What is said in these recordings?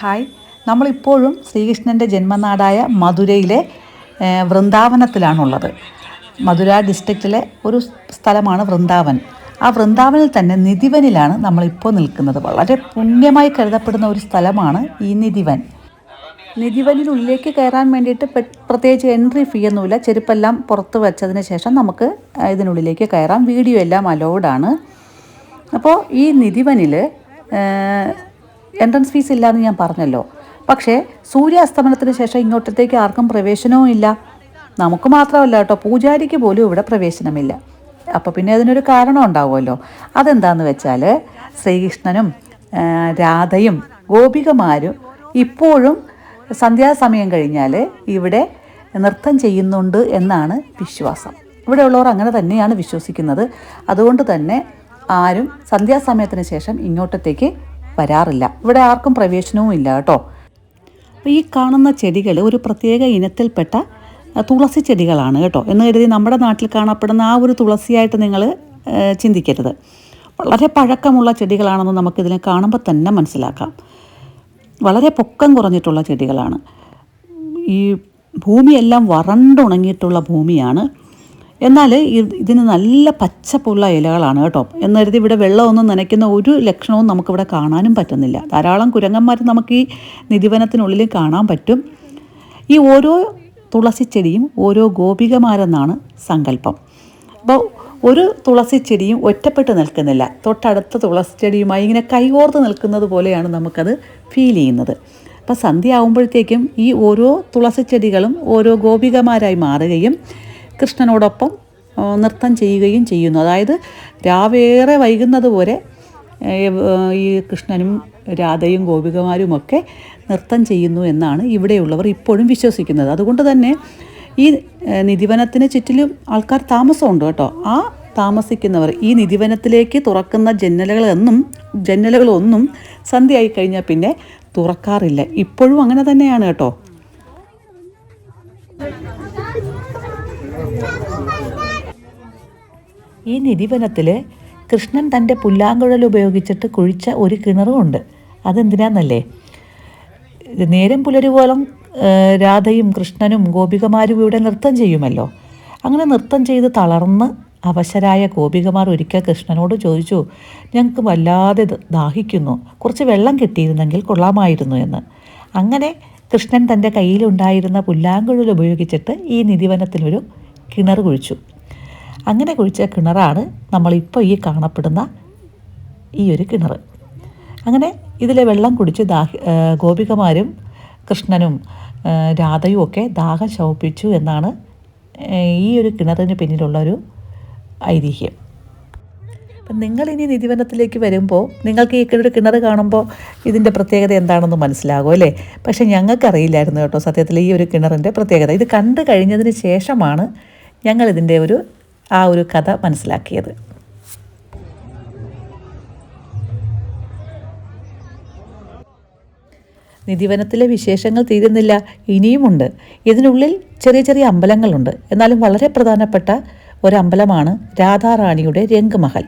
Hi. നമ്മളിപ്പോഴും ശ്രീകൃഷ്ണന്റെ ജന്മനാടായ മധുരയിലെ വൃന്ദാവനത്തിലാണുള്ളത്. മധുര ഡിസ്ട്രിക്റ്റിലെ ഒരു സ്ഥലമാണ് വൃന്ദാവൻ. ആ വൃന്ദാവനിൽ തന്നെ നിധിവനിലാണ് നമ്മളിപ്പോൾ നിൽക്കുന്നത്. വളരെ പുണ്യമായി കരുതപ്പെടുന്ന ഒരു സ്ഥലമാണ് ഈ നിധിവൻ. നിധിവനിലുള്ളിലേക്ക് കയറാൻ വേണ്ടിയിട്ട് പ്രത്യേകിച്ച് എൻട്രി ഫീ ഒന്നുമില്ല. ചെരുപ്പെല്ലാം പുറത്ത് വെച്ചതിന് ശേഷം നമുക്ക് ഇതിനുള്ളിലേക്ക് കയറാം. വീഡിയോ എല്ലാം അലൗഡാണ് അപ്പോൾ ഈ നിധിവനിൽ എൻട്രൻസ് ഫീസ് ഇല്ലയെന്ന് ഞാൻ പറഞ്ഞല്ലോ. പക്ഷേ സൂര്യാസ്തമനത്തിന് ശേഷം ഇങ്ങോട്ടത്തേക്ക് ആർക്കും പ്രവേശനവും ഇല്ല. നമുക്ക് മാത്രമല്ല കേട്ടോ പൂജാരിക്ക് പോലും ഇവിടെ പ്രവേശനമില്ല. അപ്പോൾ പിന്നെ അതിനൊരു കാരണം ഉണ്ടാവുമല്ലോ. അതെന്താന്ന് വെച്ചാൽ ശ്രീകൃഷ്ണനും രാധയും ഗോപികമാരും ഇപ്പോഴും സന്ധ്യാസമയം കഴിഞ്ഞാൽ ഇവിടെ നൃത്തം ചെയ്യുന്നുണ്ട് എന്നാണ് വിശ്വാസം. ഇവിടെയുള്ളവർ അങ്ങനെ തന്നെയാണ് വിശ്വസിക്കുന്നത്. അതുകൊണ്ട് തന്നെ ആരും സന്ധ്യാസമയത്തിന് ശേഷം ഇങ്ങോട്ടത്തേക്ക് വരാറില്ല. ഇവിടെ ആർക്കും പ്രവേശനവും ഇല്ല കേട്ടോ. അപ്പോൾ ഈ കാണുന്ന ചെടികൾ ഒരു പ്രത്യേക ഇനത്തിൽപ്പെട്ട തുളസി ചെടികളാണ് കേട്ടോ. എന്ന് കരുതി നമ്മുടെ നാട്ടിൽ കാണപ്പെടുന്ന ആ ഒരു തുളസിയായിട്ട് നിങ്ങൾ ചിന്തിക്കരുത്. വളരെ പഴക്കമുള്ള ചെടികളാണെന്ന് നമുക്കിതിനെ കാണുമ്പോൾ തന്നെ മനസ്സിലാക്കാം. വളരെ പൊക്കം കുറഞ്ഞിട്ടുള്ള ചെടികളാണ്. ഈ ഭൂമിയെല്ലാം വറണ്ടുണങ്ങിയിട്ടുള്ള ഭൂമിയാണ് എന്നാൽ ഇതിന് നല്ല പച്ചപ്പുള്ള ഇലകളാണ് കേട്ടോ. എന്നരുതി ഇവിടെ വെള്ളമൊന്നും നനയ്ക്കുന്ന ഒരു ലക്ഷണവും നമുക്കിവിടെ കാണാനും പറ്റുന്നില്ല. ധാരാളം കുരങ്ങന്മാർ നമുക്ക് ഈ നിധിവനത്തിനുള്ളിൽ കാണാൻ പറ്റും. ഈ ഓരോ തുളസി ചെടിയും ഓരോ ഗോപികമാരെന്നാണ് സങ്കല്പം. അപ്പോൾ ഒരു തുളസി ചെടിയും ഒറ്റപ്പെട്ട് നിൽക്കുന്നില്ല. തൊട്ടടുത്ത തുളസി ചെടിയുമായി ഇങ്ങനെ കൈകോർത്ത് നിൽക്കുന്നത് പോലെയാണ് നമുക്കത് ഫീൽ ചെയ്യുന്നത്. അപ്പോൾ സന്ധ്യ ആകുമ്പോഴത്തേക്കും ഈ ഓരോ തുളസി ചെടികളും ഓരോ ഗോപികമാരായി മാറുകയും കൃഷ്ണനോടൊപ്പം നൃത്തം ചെയ്യുകയും ചെയ്യുന്നു. അതായത് രാവേറെ വൈകുന്നത് പോലെ ഈ കൃഷ്ണനും രാധയും ഗോപികമാരുമൊക്കെ നൃത്തം ചെയ്യുന്നു എന്നാണ് ഇവിടെയുള്ളവർ ഇപ്പോഴും വിശ്വസിക്കുന്നത്. അതുകൊണ്ട് തന്നെ ഈ നിധിവനത്തിന് ചുറ്റിലും ആൾക്കാർ താമസമുണ്ട് കേട്ടോ. ആ താമസിക്കുന്നവർ ഈ നിധിവനത്തിലേക്ക് തുറക്കുന്ന ജന്നലുകളൊന്നും ജനലുകളൊന്നും സന്ധ്യയായി കഴിഞ്ഞാൽ പിന്നെ തുറക്കാറില്ല. ഇപ്പോഴും അങ്ങനെ തന്നെയാണ് കേട്ടോ. ഈ നിധിവനത്തിൽ കൃഷ്ണൻ തന്റെ പുല്ലാങ്കുഴൽ ഉപയോഗിച്ചിട്ട് കുഴിച്ച ഒരു കിണറുമുണ്ട്. അതെന്തിനാന്നല്ലേ? നേരം പുലരുപോലും രാധയും കൃഷ്ണനും ഗോപികമാരും ഇവിടെ നൃത്തം ചെയ്യുമല്ലോ. അങ്ങനെ നൃത്തം ചെയ്ത് തളർന്ന് അവശരായ ഗോപികമാർ ഒരിക്കൽ കൃഷ്ണനോട് ചോദിച്ചു ഞങ്ങൾക്ക് വല്ലാതെ ദാഹിക്കുന്നു. കുറച്ച് വെള്ളം കിട്ടിയിരുന്നെങ്കിൽ കൊള്ളാമായിരുന്നു എന്ന്. അങ്ങനെ കൃഷ്ണൻ തന്റെ കയ്യിലുണ്ടായിരുന്ന പുല്ലാങ്കുഴൽ ഉപയോഗിച്ചിട്ട് ഈ നിധിവനത്തിലൊരു കിണർ കുഴിച്ചു. അങ്ങനെ കുഴിച്ച കിണറാണ് നമ്മളിപ്പോൾ ഈ കാണപ്പെടുന്ന ഈ ഒരു കിണർ. അങ്ങനെ ഇതിലെ വെള്ളം കുടിച്ച് ദാഹി ഗോപികമാരും കൃഷ്ണനും രാധയും ഒക്കെ ദാഹം ശമിപ്പിച്ചു എന്നാണ് ഈ ഒരു കിണറിന് പിന്നിലുള്ള ഒരു ഐതിഹ്യം. അപ്പം നിങ്ങളിനി നിധിവനത്തിലേക്ക് വരുമ്പോൾ നിങ്ങൾക്ക് ഈ ഒരു കിണർ കാണുമ്പോൾ ഇതിന്റെ പ്രത്യേകത എന്താണെന്ന് മനസ്സിലാകും അല്ലേ? പക്ഷേ ഞങ്ങൾക്കറിയില്ലായിരുന്നു കേട്ടോ സത്യത്തിൽ ഈ ഒരു കിണറിന്റെ പ്രത്യേകത. ഇത് കണ്ടു കഴിഞ്ഞതിന് ശേഷമാണ് ഞങ്ങൾ ഇതിന്റെ ഒരു ആ ഒരു കഥ മനസ്സിലാക്കിയത്. നിധിവനത്തിലെ വിശേഷങ്ങൾ തീരുന്നില്ല ഇനിയുമുണ്ട്. ഇതിനുള്ളിൽ ചെറിയ ചെറിയ അമ്പലങ്ങളുണ്ട്. എന്നാലും വളരെ പ്രധാനപ്പെട്ട ഒരമ്പലമാണ് രാധാറാണിയുടെ രംഗമഹൽ.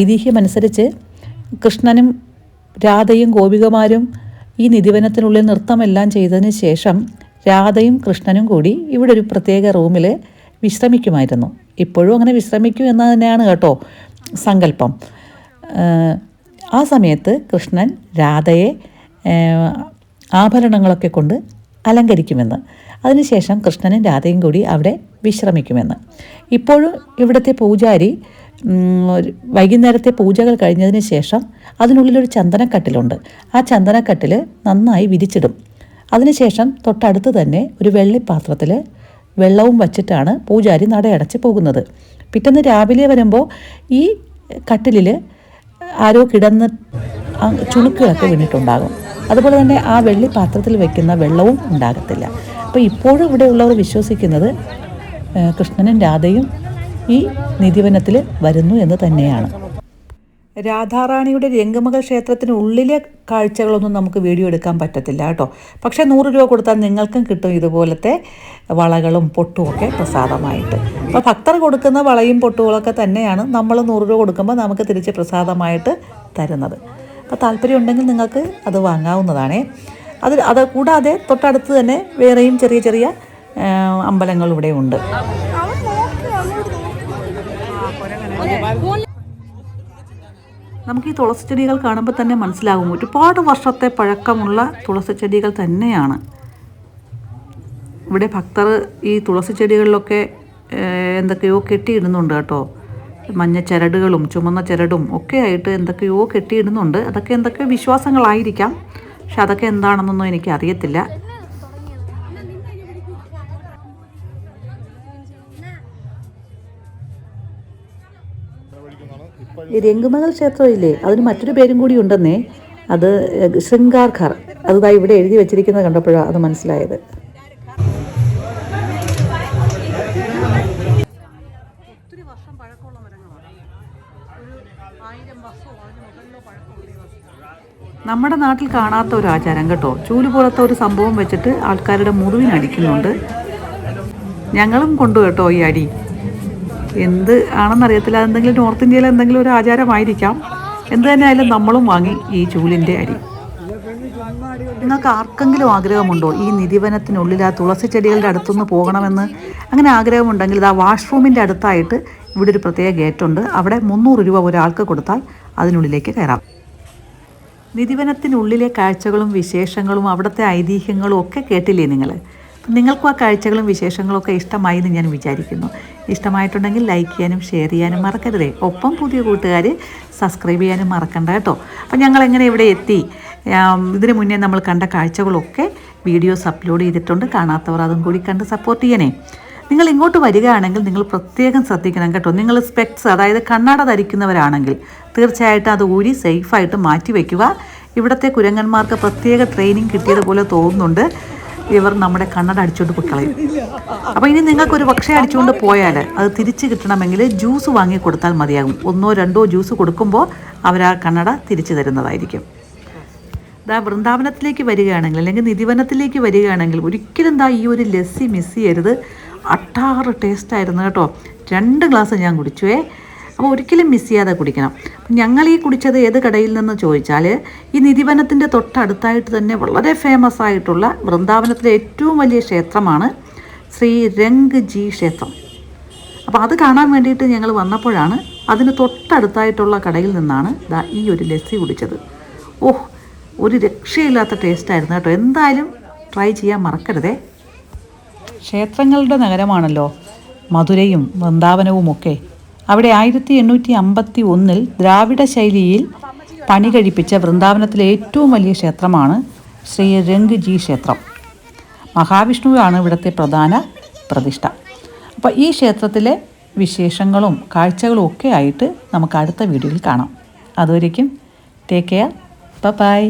ഐതിഹ്യമനുസരിച്ച് കൃഷ്ണനും രാധയും ഗോപികമാരും ഈ നിധിവനത്തിനുള്ളിൽ നൃത്തമെല്ലാം ചെയ്തതിന് ശേഷം രാധയും കൃഷ്ണനും കൂടി ഇവിടെ ഒരു പ്രത്യേക റൂമിൽ വിശ്രമിക്കുമായിരുന്നു. ഇപ്പോഴും അങ്ങനെ വിശ്രമിക്കും എന്ന് തന്നെയാണ് കേട്ടോ സങ്കല്പം. ആ സമയത്ത് കൃഷ്ണൻ രാധയെ ആഭരണങ്ങളൊക്കെ കൊണ്ട് അലങ്കരിക്കുമെന്ന്. അതിനുശേഷം കൃഷ്ണനും രാധയും കൂടി അവിടെ വിശ്രമിക്കുമെന്ന്. ഇപ്പോഴും ഇവിടുത്തെ പൂജാരി വൈകുന്നേരത്തെ പൂജകൾ കഴിഞ്ഞതിന് ശേഷം അതിനുള്ളിലൊരു ചന്ദനക്കട്ടിലുണ്ട്. ആ ചന്ദനക്കട്ടിൽ നന്നായി വിരിച്ചിടും. അതിനുശേഷം തൊട്ടടുത്ത് തന്നെ ഒരു വെള്ളിപ്പാത്രത്തിൽ വെള്ളവും വച്ചിട്ടാണ് പൂജാരി നടയടച്ച് പോകുന്നത്. പിറ്റേന്ന് രാവിലെ വരുമ്പോൾ ഈ കട്ടിലിൽ ആരോ കിടന്ന് ചുണുക്കുകളൊക്കെ വീണിട്ടുണ്ടാകും. അതുപോലെ തന്നെ ആ വെള്ളിപ്പാത്രത്തിൽ വെക്കുന്ന വെള്ളവും ഉണ്ടാകത്തില്ല. അപ്പോൾ ഇപ്പോഴും ഇവിടെയുള്ളവർ വിശ്വസിക്കുന്നത് കൃഷ്ണനും രാധയും ഈ നിധിവനത്തിൽ വരുന്നു എന്ന് തന്നെയാണ്. രാധാറാണിയുടെ രംഗമകൾ ക്ഷേത്രത്തിന് ഉള്ളിലെ കാഴ്ചകളൊന്നും നമുക്ക് വീഡിയോ എടുക്കാൻ പറ്റത്തില്ല കേട്ടോ. പക്ഷേ നൂറ് രൂപ കൊടുത്താൽ നിങ്ങൾക്കും കിട്ടും ഇതുപോലത്തെ വളകളും പൊട്ടും ഒക്കെ പ്രസാദമായിട്ട്. അപ്പോൾ ഭക്തർ കൊടുക്കുന്ന വളയും പൊട്ടുകളൊക്കെ തന്നെയാണ് നമ്മൾ നൂറ് രൂപ കൊടുക്കുമ്പോൾ നമുക്ക് തിരിച്ച് പ്രസാദമായിട്ട് തരുന്നത്. അപ്പോൾ താല്പര്യമുണ്ടെങ്കിൽ താല്പര്യം ഉണ്ടെങ്കിൽ നിങ്ങൾക്ക് അത് വാങ്ങാവുന്നതാണേ. അത് അത് കൂടാതെ തൊട്ടടുത്ത് തന്നെ വേറെയും ചെറിയ ചെറിയ അമ്പലങ്ങളിവിടെ അമ്പലങ്ങൾ ഇവിടെ ഉണ്ട്. നമുക്ക് ഈ തുളസി ചെടികൾ കാണുമ്പോൾ തന്നെ മനസ്സിലാകും. ഒരുപാട് വർഷത്തെ പഴക്കമുള്ള തുളസി ചെടികൾ തന്നെയാണ്. ഇവിടെ ഭക്തർ ഈ തുളസി ചെടികളിലൊക്കെ എന്തൊക്കെയോ കെട്ടിയിടുന്നുണ്ട് കേട്ടോ. മഞ്ഞ ചരടുകളും ചുമന്ന ചരടും ഒക്കെ ആയിട്ട് എന്തൊക്കെയോ കെട്ടിയിടുന്നുണ്ട്. അതൊക്കെ എന്തൊക്കെയോ വിശ്വാസങ്ങളായിരിക്കാം. പക്ഷെ അതൊക്കെ എന്താണെന്നൊന്നും എനിക്ക് അറിയത്തില്ല ഈ രംഗമകൾ ക്ഷേത്രമില്ലേ? അതിന് മറ്റൊരു പേരും കൂടി ഉണ്ടെന്നേ. അത് ശൃംഗാർഘർ അതാ ഇവിടെ എഴുതി വെച്ചിരിക്കുന്നത് കണ്ടപ്പോഴാണ് അത് മനസ്സിലായത്. നമ്മുടെ നാട്ടിൽ കാണാത്ത ഒരു ആചാരം കേട്ടോ. ചൂൽ പോലത്തെ ഒരു സംഭവം വെച്ചിട്ട് ആൾക്കാരുടെ മുറിവിനടിക്കുന്നുണ്ട്. ഞങ്ങളും കൊണ്ടു കേട്ടോ ഈ അടി. എന്ത് ആണെന്നറിയത്തില്ല. എന്തെങ്കിലും നോർത്ത് ഇന്ത്യയിലെ എന്തെങ്കിലും ഒരു ആചാരമായിരിക്കാം. എന്ത് തന്നെ ആയാലും നമ്മളും വാങ്ങി ഈ ചൂലിന്റെ അരി. നിങ്ങൾക്ക് ആർക്കെങ്കിലും ആഗ്രഹമുണ്ടോ? ഈ നിധിവനത്തിനുള്ളിൽ ആ തുളസി ചെടികളുടെ അടുത്തുനിന്ന് പോകണമെന്ന്. അങ്ങനെ ആഗ്രഹമുണ്ടെങ്കിൽ ഇത് ആ വാഷ്റൂമിന്റെ അടുത്തായിട്ട് ഇവിടെ ഒരു പ്രത്യേക ഗേറ്റ് ഉണ്ട് അവിടെ മുന്നൂറ് രൂപ ഒരാൾക്ക് കൊടുത്താൽ അതിനുള്ളിലേക്ക് കയറാം. നിധിവനത്തിനുള്ളിലെ കാഴ്ചകളും വിശേഷങ്ങളും അവിടുത്തെ ഐതിഹ്യങ്ങളും ഒക്കെ കേട്ടില്ലേ നിങ്ങൾ? നിങ്ങൾക്കും ആ കാഴ്ചകളും വിശേഷങ്ങളും ഒക്കെ ഇഷ്ടമായി എന്ന് ഞാൻ വിചാരിക്കുന്നു. ഇഷ്ടമായിട്ടുണ്ടെങ്കിൽ ലൈക്ക് ചെയ്യാനും ഷെയർ ചെയ്യാനും മറക്കരുതേ. ഒപ്പം പുതിയ കൂട്ടുകാർ സബ്സ്ക്രൈബ് ചെയ്യാനും മറക്കണ്ട കേട്ടോ. അപ്പം ഞങ്ങൾ എങ്ങനെ ഇവിടെ എത്തി? ഇതിന് മുന്നേ നമ്മൾ കണ്ട കാഴ്ചകളൊക്കെ വീഡിയോസ് അപ്ലോഡ് ചെയ്തിട്ടുണ്ട്. കാണാത്തവർ അതും കൂടി കണ്ട് സപ്പോർട്ട് ചെയ്യണേ. നിങ്ങൾ ഇങ്ങോട്ട് വരികയാണെങ്കിൽ നിങ്ങൾ പ്രത്യേകം ശ്രദ്ധിക്കണം കേട്ടോ. നിങ്ങൾ സ്പെക്ട്സ് അതായത് കണ്ണട ധരിക്കുന്നവരാണെങ്കിൽ തീർച്ചയായിട്ടും അത് ഊരി സേഫായിട്ട് മാറ്റി വയ്ക്കുക ഇവിടുത്തെ കുരങ്ങന്മാർക്ക് പ്രത്യേക ട്രെയിനിങ് കിട്ടിയതുപോലെ തോന്നുന്നുണ്ട്. ഇവർ നമ്മുടെ കണ്ണട അടിച്ചുകൊണ്ട് പോയി കളയും. അപ്പോൾ ഇനി നിങ്ങൾക്ക് ഒരു പക്ഷേ അടിച്ചുകൊണ്ട് പോയാൽ അത് തിരിച്ച് കിട്ടണമെങ്കിൽ ജ്യൂസ് വാങ്ങി കൊടുത്താൽ മതിയാകും. ഒന്നോ രണ്ടോ ജ്യൂസ് കൊടുക്കുമ്പോൾ അവർ ആ കണ്ണട തിരിച്ചു തരുന്നതായിരിക്കും. ദാ വൃന്ദാവനത്തിലേക്ക് വരികയാണെങ്കിൽ അല്ലെങ്കിൽ നിധിവനത്തിലേക്ക് വരികയാണെങ്കിൽ ഒരിക്കലും ദാ ഈ ഒരു ലസ്സി മിസ് ചെയ്യരുത് അട്ടാറ് ടേസ്റ്റായിരുന്നു കേട്ടോ. രണ്ട് ഗ്ലാസ് ഞാൻ കുടിച്ചുവേ. അപ്പോൾ ഒരിക്കലും മിസ് ചെയ്യാതെ കുടിക്കണം. ഞങ്ങൾ ഈ കുടിച്ചത് ഏത് കടയിൽ നിന്ന് ചോദിച്ചാൽ ഈ നിധിവനത്തിന്റെ തൊട്ടടുത്തായിട്ട് തന്നെ വളരെ ഫേമസ് ആയിട്ടുള്ള വൃന്ദാവനത്തിലെ ഏറ്റവും വലിയ ക്ഷേത്രമാണ് ശ്രീ രംഗ് ജി ക്ഷേത്രം. അപ്പോൾ അത് കാണാൻ വേണ്ടിയിട്ട് ഞങ്ങൾ വന്നപ്പോഴാണ് അതിന് തൊട്ടടുത്തായിട്ടുള്ള കടയിൽ നിന്നാണ് ദാ ഈ ഒരു ലസ്സി കുടിച്ചത്. ഓഹ് ഒരു രക്ഷയില്ലാത്ത ടേസ്റ്റായിരുന്നു കേട്ടോ. എന്തായാലും ട്രൈ ചെയ്യാൻ മറക്കരുതേ. ക്ഷേത്രങ്ങളുടെ നഗരമാണല്ലോ മധുരയും വൃന്ദാവനവും ഒക്കെ അവിടെ ആയിരത്തി എണ്ണൂറ്റി അമ്പത്തി ഒന്നിൽ ദ്രാവിഡ ശൈലിയിൽ പണി കഴിപ്പിച്ച വൃന്ദാവനത്തിലെ ഏറ്റവും വലിയ ക്ഷേത്രമാണ് ശ്രീ രംഗ്ജി ക്ഷേത്രം. മഹാവിഷ്ണുവാണ് ഇവിടുത്തെ പ്രധാന പ്രതിഷ്ഠ. അപ്പോൾ ഈ ക്ഷേത്രത്തിലെ വിശേഷങ്ങളും കാഴ്ചകളും ഒക്കെ ആയിട്ട് നമുക്ക് അടുത്ത വീഡിയോയിൽ കാണാം. അതുവരേക്കും ടേക്ക് കെയർ ബൈ